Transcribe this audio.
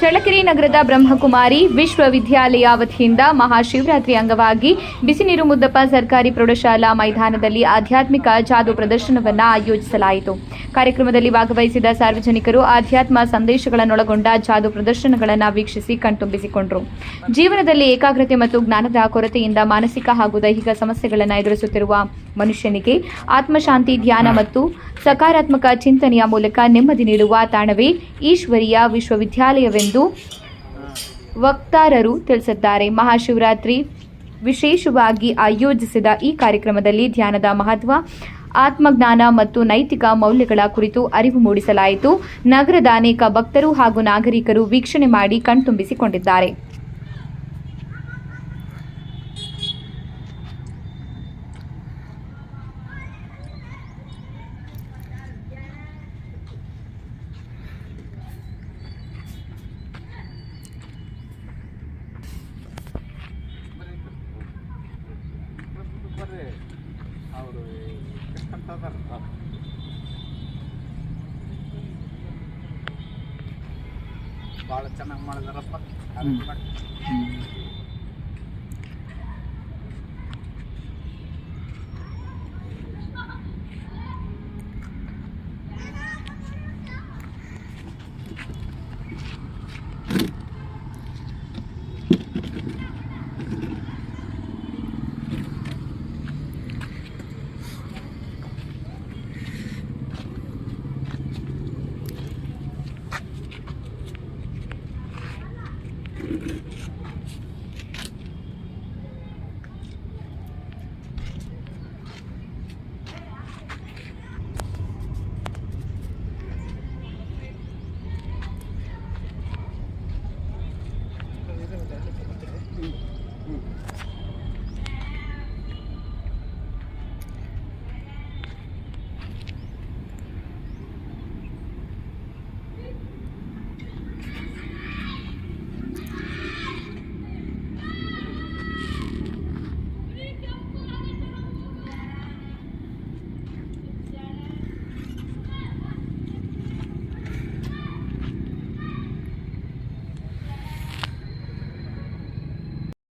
ಚಳ್ಳಕೆರೆ ನಗರದ ಬ್ರಹ್ಮಕುಮಾರಿ ವಿಶ್ವವಿದ್ಯಾಲಯ ವತಿಯಿಂದ ಮಹಾಶಿವರಾತ್ರಿ ಅಂಗವಾಗಿ ಬಿಸಿನೀರು ಮುದ್ದಪ್ಪ ಸರ್ಕಾರಿ ಪ್ರೌಢಶಾಲಾ ಮೈದಾನದಲ್ಲಿ ಆಧ್ಯಾತ್ಮಿಕ ಜಾದು ಪ್ರದರ್ಶನವನ್ನು ಆಯೋಜಿಸಲಾಯಿತು. ಕಾರ್ಯಕ್ರಮದಲ್ಲಿ ಭಾಗವಹಿಸಿದ ಸಾರ್ವಜನಿಕರು ಆಧ್ಯಾತ್ಮ ಸಂದೇಶಗಳನ್ನೊಳಗೊಂಡ ಜಾದು ಪ್ರದರ್ಶನಗಳನ್ನು ವೀಕ್ಷಿಸಿ ಕಣ್ತುಂಬಿಸಿಕೊಂಡರು. ಜೀವನದಲ್ಲಿ ಏಕಾಗ್ರತೆ ಮತ್ತು ಜ್ಞಾನದ ಕೊರತೆಯಿಂದ ಮಾನಸಿಕ ಹಾಗೂ ದೈಹಿಕ ಸಮಸ್ಯೆಗಳನ್ನು ಎದುರಿಸುತ್ತಿರುವ ಮನುಷ್ಯನಿಗೆ ಆತ್ಮಶಾಂತಿ, ಧ್ಯಾನ ಮತ್ತು ಸಕಾರಾತ್ಮಕ ಚಿಂತನೆಯ ಮೂಲಕ ನೆಮ್ಮದಿ ನೀಡುವ ತಾಣವೇ ಈಶ್ವರಿಯ ವಿಶ್ವವಿದ್ಯಾಲಯವೆಂದು ವಕ್ತಾರರು ತಿಳಿಸಿದ್ದಾರೆ. ಮಹಾಶಿವರಾತ್ರಿ ವಿಶೇಷವಾಗಿ ಆಯೋಜಿಸಿದ ಈ ಕಾರ್ಯಕ್ರಮದಲ್ಲಿ ಧ್ಯಾನದ ಮಹತ್ವ, ಆತ್ಮಜ್ಞಾನ ಮತ್ತು ನೈತಿಕ ಮೌಲ್ಯಗಳ ಕುರಿತು ಅರಿವು ಮೂಡಿಸಲಾಯಿತು. ನಗರದ ಅನೇಕ ಭಕ್ತರು ಹಾಗೂ ನಾಗರಿಕರು ವೀಕ್ಷಣೆ ಮಾಡಿ ಕಣ್ತುಂಬಿಸಿಕೊಂಡಿದ್ದಾರೆ. ಬರ್ರಿ. ಅವರು ಎಷ್ಟಂತ ಅದಾರ. ಭಾಳ ಚೆನ್ನಾಗಿ ಮಾಡಿದಾರಪ್ಪ.